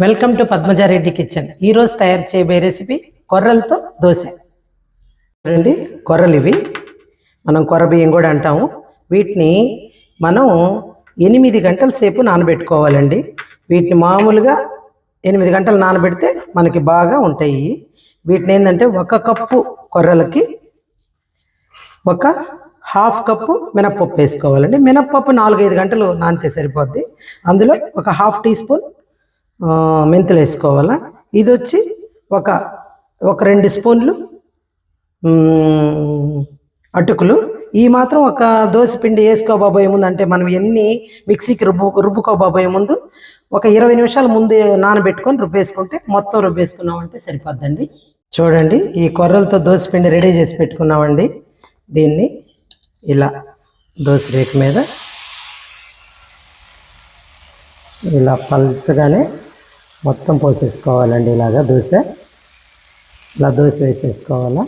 Welcome to Padmaja Reddy kitchen ఈరోజు తయారు చేయబోయే రెసిపీ కొర్రలతో దోశ. చూడండి కొర్రలు ఇవి. మనం కొర్ర బియ్యం కూడా అంటాము. వీటిని మనం ఎనిమిది గంటల సేపు నానబెట్టుకోవాలండి. వీటిని మామూలుగా ఎనిమిది గంటలు నానబెడితే మనకి బాగా ఉంటాయి. వీటిని ఏంటంటే ఒక కప్పు కొర్రలకి ఒక హాఫ్ కప్పు మినప్పప్పు వేసుకోవాలండి. మినప్పప్పు నాలుగైదు గంటలు నానితే సరిపోద్ది. అందులో ఒక హాఫ్ టీ స్పూన్ మెంతులు వేసుకోవాలా? ఇది వచ్చి ఒక ఒక రెండు స్పూన్లు అటుకులు. ఈ మాత్రం ఒక దోశ పిండి వేసుకోబోయే ముందు. అంటే మనం ఎన్ని మిక్సీకి రుబ్బు రుబ్బుకోబోయే ముందు. ఒక ఇరవై నిమిషాల ముందు నానబెట్టుకొని రుబ్బేసుకుంటే మొత్తం రుబ్బేసుకున్నామంటే సరిపోద్దండి. చూడండి ఈ కొర్రలతో దోశ పిండి రెడీ చేసి పెట్టుకున్నామండి. దీన్ని ఇలా దోశ రేకు మీద ఇలా పల్చగానే మొత్తం పోసేసుకోవాలండి ఇలాగా దోశ. ఇలా దోశ వేసేసుకోవాలా?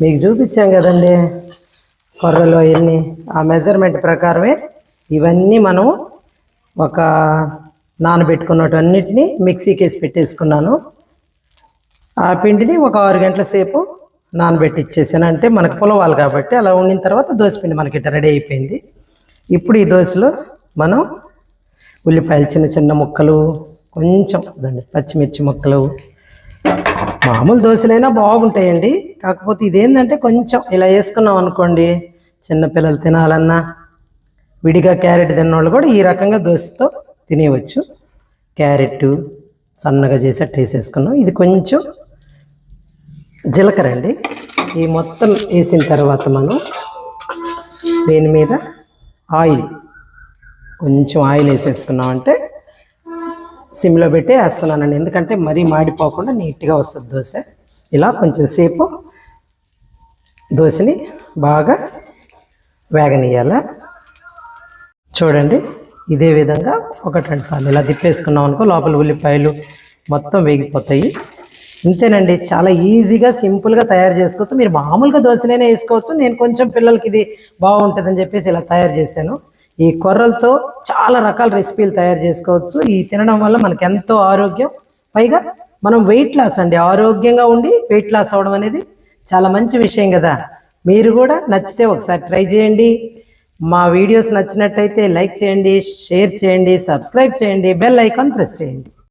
మీకు చూపించాం కదండి కొర్రలు అవన్నీ. ఆ మెజర్మెంట్ ప్రకారమే ఇవన్నీ మనం ఒక నానబెట్టుకున్నటన్నిటిని మిక్సీకి వేసి పెట్టేసుకున్నాను. ఆ పిండిని ఒక ఆరు గంటల సేపు నానబెట్టి ఇచ్చేసాను అంటే మనకు పులవాలి కాబట్టి అలా ఉండిన తర్వాత దోశ పిండి మనకి ఇట్లా రెడీ అయిపోయింది. ఇప్పుడు ఈ దోశలో మనం ఉల్లిపాయలు చిన్న చిన్న ముక్కలు కొంచెం పచ్చిమిర్చి ముక్కలు. మామూలు దోశలైనా బాగుంటాయండి. కాకపోతే ఇదేంటంటే కొంచెం ఇలా వేసుకున్నాం అనుకోండి చిన్నపిల్లలు తినాలన్నా విడిగా క్యారెట్ తిన్నవాళ్ళు కూడా ఈ రకంగా దోశతో తినేయవచ్చు. క్యారెట్ సన్నగా చేసేట్టు వేసేసుకున్నాం. ఇది కొంచెం జీలకర్ర అండి. ఈ మొత్తం వేసిన తర్వాత మనం దీని మీద ఆయిల్ కొంచెం ఆయిల్ వేసేసుకున్నామంటే సిమ్లో పెట్టి వేస్తున్నానండి. ఎందుకంటే మరీ మాడిపోకుండా నీట్గా వస్తుంది దోశ. ఇలా కొంచెం సేపు దోశని బాగా వేగనీయాల చూడండి ఇదే విధంగా ఒకటి రెండు సార్లు ఇలా తిప్పేసుకున్నాం అనుకో లోపల ఉల్లిపాయలు మొత్తం వేగిపోతాయి. ఇంతేనండి చాలా ఈజీగా సింపుల్గా తయారు చేసుకోవచ్చు. మీరు మామూలుగా దోశలైనా వేసుకోవచ్చు. నేను కొంచెం పిల్లలకి ఇది బాగుంటుందని చెప్పేసి ఇలా తయారు చేశాను. ఈ కొర్రలతో చాలా రకాల రెసిపీలు తయారు చేసుకోవచ్చు. ఈ తినడం వల్ల మనకి ఎంతో ఆరోగ్యం. పైగా మనం వెయిట్ లాస్ అండి. ఆరోగ్యంగా ఉండి వెయిట్ లాస్ అవ్వడం అనేది చాలా మంచి విషయం కదా. మీరు కూడా నచ్చితే ఒకసారి ట్రై చేయండి. మా వీడియోస్ నచ్చినట్టయితే లైక్ చేయండి షేర్ చేయండి సబ్స్క్రైబ్ చేయండి బెల్ ఐకాన్ ప్రెస్ చేయండి.